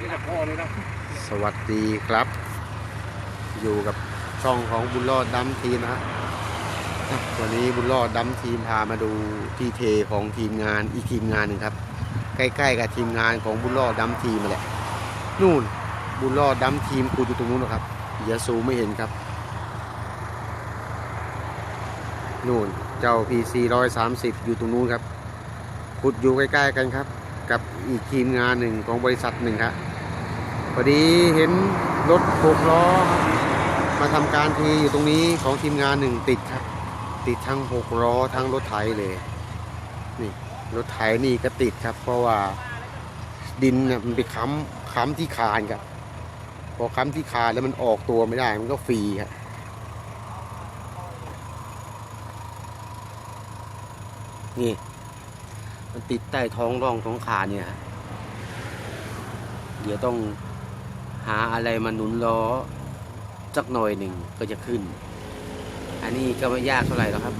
นี่แหละพ่อเลยนะสวัสดีครับ อยู่กับช่องของบุญรอดดัมทีนะฮะวันนี้บุญรอดดัมทีมพามาดูที่เทของทีมงานอีกทีมงานหนึ่งครับ ใกล้ๆกับทีมงานของบุญรอดดัมทีมมาแหละนู่นบุญรอดดัมทีมคูอยู่ตรงนู้นนะครับอย่าซูไม่เห็นครับนู่นเจ้า PC 130 อยู่ตรงนู้นครับขุดอยู่ใกล้ๆกันครับ กับอีกทีมงานหนึ่งของบริษัทหนึ่งครับ อดีเห็นรถหกล้อมาทำการทีอยู่ตรงนี้ของทีมงานหนึ่งติดครับ ติดทั้งหกล้อทั้งรถไถเลยนี่รถไถนี่ก็ติดครับ เพราะว่าดินเนี่ยมันไปค้ำค้ำที่คานครับพอค้ำที่คานแล้วมันออกตัวไม่ได้มันก็ฟรีครับนี่ มันติดใต้ท้องร่องท้องคานเนี่ยเดี๋ยวต้อง หาอะไรมาหนุนล้อสักหน่อยหนึ่งก็จะขึ้น อันนี้ก็ไม่ยากเท่าไหร่แล้วครับ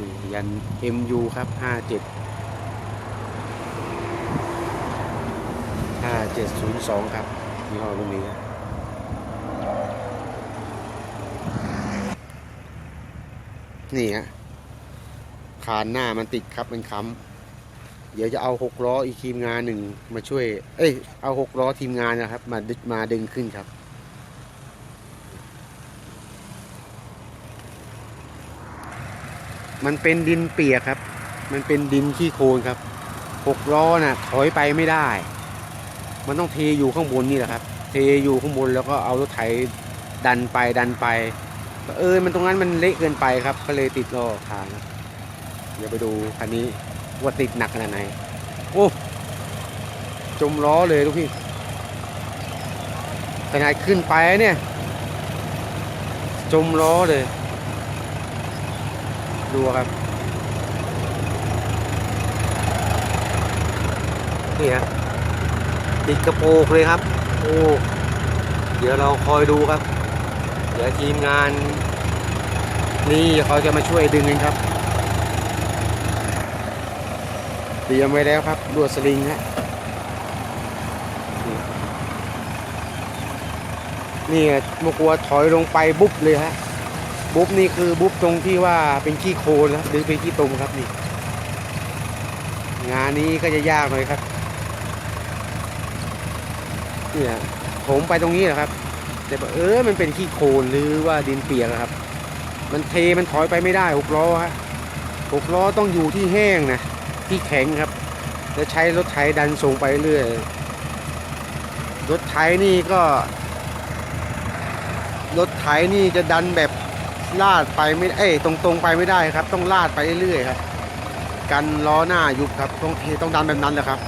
นี่ยัน MU ครับ57 5702ครับยี่ห้อรุ่นนี้ครับนี่ฮะคานหน้ามันติดครับมันค้ำ เดี๋ยวจะเอาหกล้ออีกทีมงานหนึ่งมาช่วย เอ้ย เอาหกล้อทีมงานนะครับ มาดึมาดึงขึ้นครับ มันเป็นดินเปียกครับ มันเป็นดินขี้โคลนครับหกล้อน่ะถอยไปไม่ได้ มันต้องเทอยู่ข้างบนนี่แหละครับ เทอยู่ข้างบนแล้วก็เอารถไถดันไปดันไป เออ มันตรงนั้นมันเละเกินไปครับ ก็เลยติดล้อทางเดี๋ยวไปดูคันนี้ ว่าติดหนักขนาดไหน โอ้จมล้อเลยลูกพี่ขนาดขึ้นไปเนี่ย จมล้อเลย ดูครับ นี่ฮะติดกระโปรงเลยครับ โอ้เดี๋ยวเราคอยดูครับ เดี๋ยวทีมงาน นี่เขาจะมาช่วยดึงกันครับ เตรียมไว้แล้วครับลวดสลิงฮะนี่นี่มกัวถอยลงไปบุ๊บเลยฮะบุ๊บนี่คือบุ๊บตรงที่ว่าเป็นขี้โคลนแล้วหรือเป็นขี้ตุมครับนี่ งานนี้ก็จะยากหน่อยครับเนี่ยผมไปตรงนี้แหละครับ แต่เออมันเป็นขี้โคลนหรือว่าดินเปียกอะครับ มันเทมันถอยไปไม่ได้หกล้อฮะหกล้อต้องอยู่ที่แห้งนะ ที่แข็งครับแล้วใช้รถไถดันส่งไปเรื่อยรถไถนี่ก็รถไถนี่จะดันแบบลาดไปไม่เอ้ยตรงๆไปไม่ได้ครับ ต้องลาดไปเรื่อยครับ กันล้อหน้ายุบครับต้องต้องดันแบบนั้นแหละครับ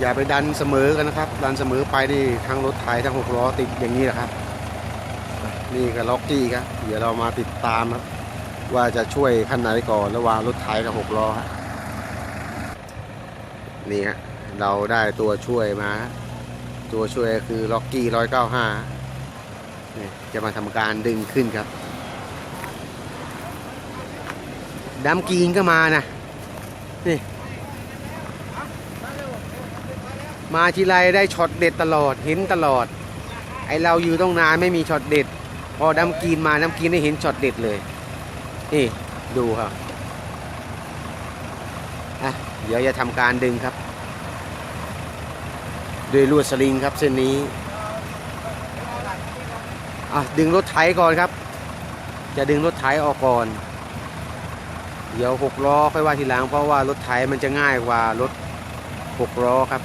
อย่าไปดันเสมอกันนะครับ ดันเสมอไปนี่ทั้งรถไถทั้งหกล้อติดอย่างนี้แหละครับ นี่ก็ล็อกกี้ครับเดี๋ยวเรามาติดตามครับ ว่าจะช่วยคันไหนก่อนระหว่างรถไถกับหกล้อฮะ นี่ฮะเราได้ตัวช่วยมา ตัวช่วยคือล็อกกี้ร้อยเก้าห้าจะมาทำการดึงขึ้นครับดัมกีนก็มานะนี่มาทีไรได้ช็อตเด็ดตลอดเห็นตลอด ไอเราอยู่ต้องนานไม่มีช็อตเด็ด พอดัมกีนมาดัมกีนได้เห็นช็อตเด็ดเลยนี่ดูครับ อะเดี๋ยวจะทำการดึงครับด้วยลวดสลิงครับเส้นนี้อะดึงรถไถก่อนครับ จะดึงรถไถออกก่อน เดี๋ยวหกล้อค่อยว่าทีหลังเพราะว่ารถไถมันจะง่ายกว่ารถหกล้อครับ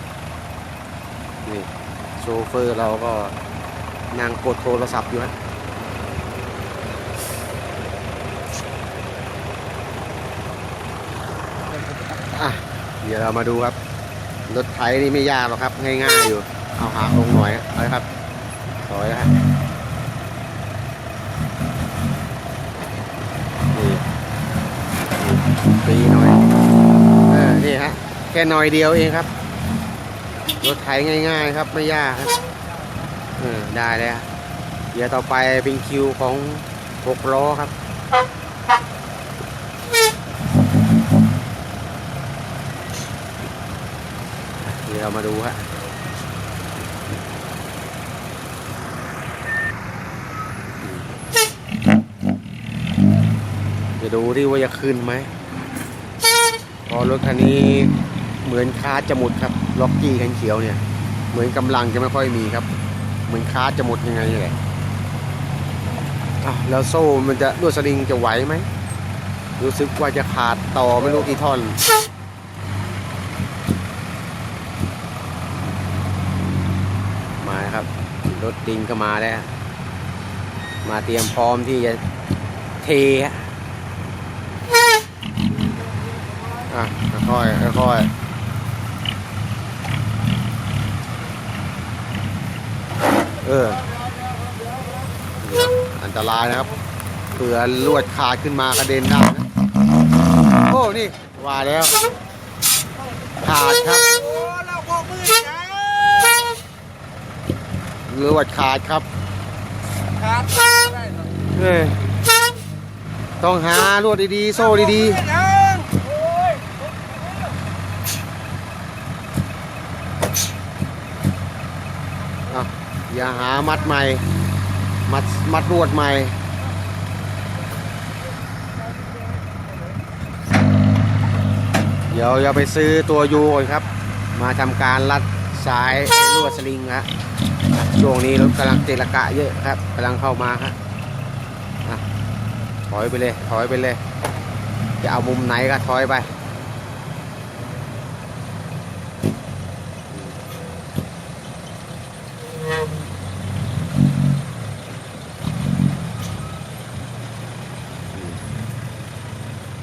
นี่โชเฟอร์เราก็นั่งกดโทรศัพท์อยู่ฮะ เดี๋ยวเรามาดูครับ รถไถนี่ไม่ยากหรอกครับ ง่ายๆอยู่ เอาหางลงหน่อยเอาลยครับถอยนะฮะนี่ปีหน่อยเออนี่ฮะแค่หน่อยเดียวเองครับ รถไถง่าย ๆ ครับไม่ยากครับเออได้แล้วเดี๋ยวต่อไปเป็นคิวของหกล้อครับ เรามาดูฮะจะดูดิว่าจะขึ้นไหมพอรถคันนี้เหมือนคาจะหมดครับ ล็อกกี้คันเขียวเนี่ย เหมือนกำลังจะไม่ค่อยมีครับ เหมือนคาจะหมดยังไงนี่แหละแล้วโซ่มันจะลวดสลิงจะไหวไหมรู้สึกว่าจะขาดต่อไม่รู้กี่ท่อน มาครับ ร ถดิงก็มาแล้ว มาเตรียมพร้อมที่จะเทอะค่อยค่อยเออ อันตรายนะครับเผื่อลวดขาดขึ้นมากระเด็นได้นะโอ้ นี่ ว่าแล้ว ขาดครับ โอ้เราโบกมือจ้า ลวดขาดครับขาดได้เหรอเอ้ยต้องหาลวดดีๆ โซ่ดีโอ้ยๆอะอย่าหามัดใหม่ มัดมัดลวดใหม่ เดี๋ยวจะไปซื้อตัวยูก่อนครับ มาทำการรัด สายลวดสลิงฮะช่วงนี้รถกำลังเจรกะเยอะครับกำลังเข้ามาครับอะถอยไปเลยถอยไปเลย จะเอามุมไหนก็ถอยไป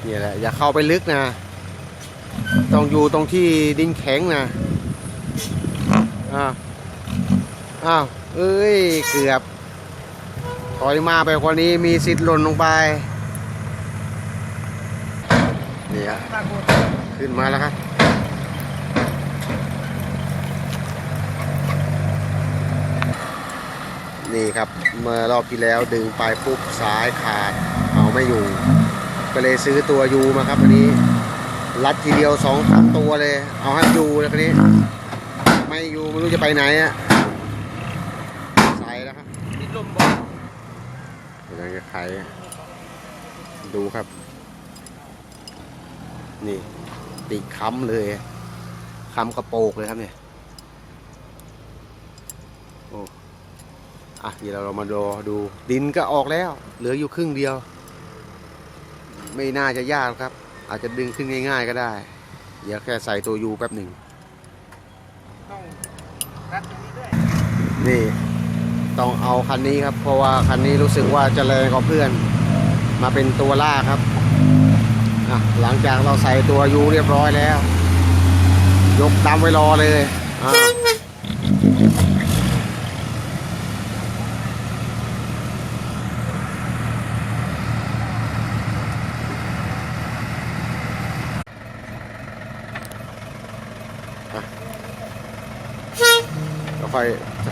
นี่แหละอย่าเข้าไปลึกนะ ต้องอยู่ตรงที่ดินแข็งนะ อ้าวอ้าวเอ้ย เกือบ ถอยมาไปกว่านี้มีสิทธิ์หล่นลงไปนี่ฮะมาโบขึ้นมาแล้วครับนี่ครับเมื่อรอบที่แล้วดึงไปปุ๊บสายขาดเอาไม่อยู่ ก็เลยซื้อตัวยูมาครับอันนี้ รัดทีเดียวสองสามตัวเลย เอาให้ยูแล้วคันนี้ ไม่อยู่ไม่รู้จะไปไหนอะใส่แล้วครับติดลมบอกกำลังจะไขดูครับ นี่ติดค้ำเลยค้ำกระโปกเลยครับเนี่ยโอ้อะเดี๋ยวเรามาดูดูดินก็ออกแล้ว เหลืออยู่ครึ่งเดียว ไม่น่าจะยากครับ อาจจะดึงขึ้นง่าย ๆ ก็ได้ เดี๋ยวแค่ใส่ตัวยูแป๊บหนึ่งต้องรัดตรง นี่ต้องเอาคันนี้ครับ เพราะว่าคันนี้รู้สึกว่าจะแรงกว่าเพื่อน มาเป็นตัวล่าครับอะหลังจากเราใส่ตัวยูเรียบร้อยแล้ว ยกดำไว้รอเลยอะเรา ค่อย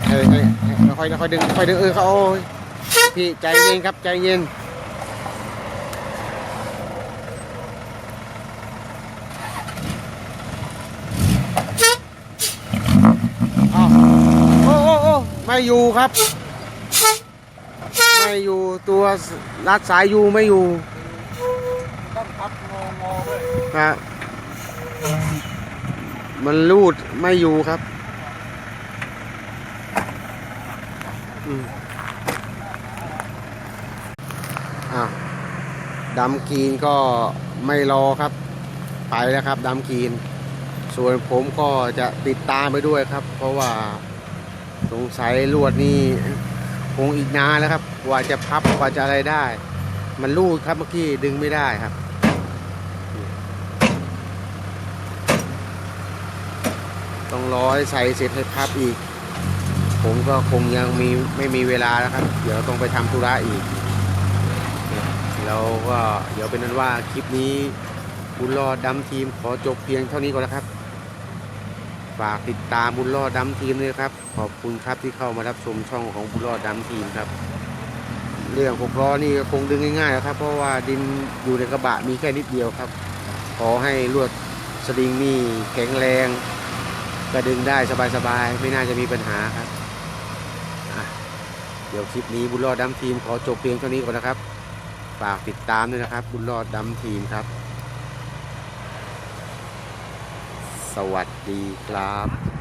ให้ให้ให้ค่อยค่อยดึงค่อยดึงเออเขาโอ้ยพี่ใจเย็นครับใจเย็นอ้าวโอ้โอ้โอ้ไม่อยู่ครับ ไม่อยู่ตัวรัดสายอยู่ไม่อยู่ต้องพับงองอด้วยครับมันรูดไม่อยู่ครับ อ้าวดำกีนก็ไม่รอครับ ไปแล้วครับดำกีน ส่วนผมก็จะติดตามไปด้วยครับ เพราะว่าสงสัยลวดนี่คงอีกนานแล้วครับกว่าจะพับกว่าจะอะไรได้ มันรูดครับเมื่อกี้ดึงไม่ได้ครับต้องรอให้ใส่เสร็จให้พับอีก ผมก็คงยังมีไม่มีเวลาแล้วครับ เดี๋ยวต้องไปทำธุระอีก แล้วก็เดี๋ยวเป็นนั้นว่าคลิปนี้บุญรอดดำทีมขอจบเพียงเท่านี้ก่อนแล้วครับ ฝากติดตามบุญรอดดำทีมด้วยครับ ขอบคุณครับที่เข้ามารับชมช่องของบุญรอดดำทีมครับ เรื่องหกล้อนี่ก็คงดึงง่ายๆแล้วครับ เพราะว่าดินอยู่ในกระบะมีแค่นิดเดียวครับ ขอให้ลวดสลิงนี่แข็งแรงก็ดึงได้สบายๆ ไม่น่าจะมีปัญหาครับ เดี๋ยวคลิปนี้บุญรอดดำทีมขอจบเพียงเท่านี้ก่อนนะครับ ฝากติดตามด้วยนะครับ บุญรอดดำทีมครับ สวัสดีครับ